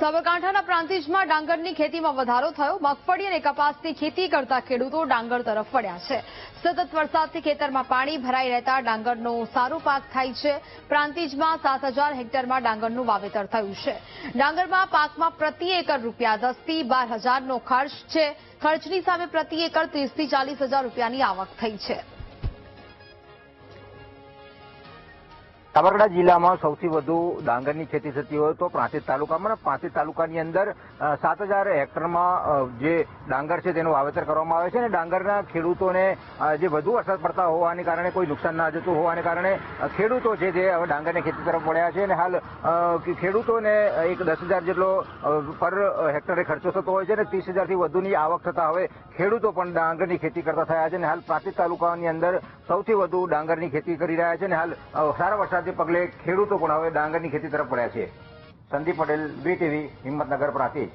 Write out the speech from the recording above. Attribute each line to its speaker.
Speaker 1: સાબરકાંઠાના પ્રાંતિજમાં ડાંગરની ખેતીમાં વધારો થયો. મગફળી અને કપાસની ખેતી કરતા ખેડૂતો ડાંગર તરફ વળ્યા છે. સતત વરસાદથી ખેતરમાં પાણી ભરાઈ રહેતા ડાંગરનો સારો પાક થાય છે. પ્રાંતિજમાં સાત હેક્ટરમાં ડાંગરનું વાવેતર થયું છે. ડાંગરમાં પાકમાં પ્રતિ એકર રૂપિયા દસથી બાર હજારનો ખર્ચ છે. ખર્ચની સામે પ્રતિ એકર ત્રીસથી ચાલીસ હજાર રૂપિયાની આવક થઈ છે.
Speaker 2: સાબરકાંઠા જિલ્લામાં સૌથી વધુ ડાંગરની ખેતી થતી હોય તો પ્રાંતિજ તાલુકામાં પ્રાંતિજ તાલુકાની અંદર સાત હજાર હેક્ટરમાં જે ડાંગર છે તેનું વાવેતર કરવામાં આવે છે અને ડાંગરના ખેડૂતોને જે વધુ વરસાદ પડતા હોવાને કારણે, કોઈ નુકસાન ના જતું હોવાને કારણે ખેડૂતો છે જે હવે ડાંગરની ખેતી તરફ વળ્યા છે અને હાલ ખેડૂતોને એક દસ હજાર જેટલો પર હેક્ટરે ખર્ચો થતો હોય છે અને ત્રીસ હજારથી વધુની આવક થતા હવે ખેડૂતો પણ ડાંગરની ખેતી કરતા થયા છે અને હાલ પ્રાંતિજ તાલુકાની અંદર સૌથી વધુ ડાંગરની ખેતી કરી રહ્યા છે અને હાલ સારા વરસાદને પગલે ખેડૂતો પણ હવે ડાંગરની ખેતી તરફ પડ્યા છે. સંદીપ પટેલ બીટીવી હિંમતનગર પ્રાંતિજ.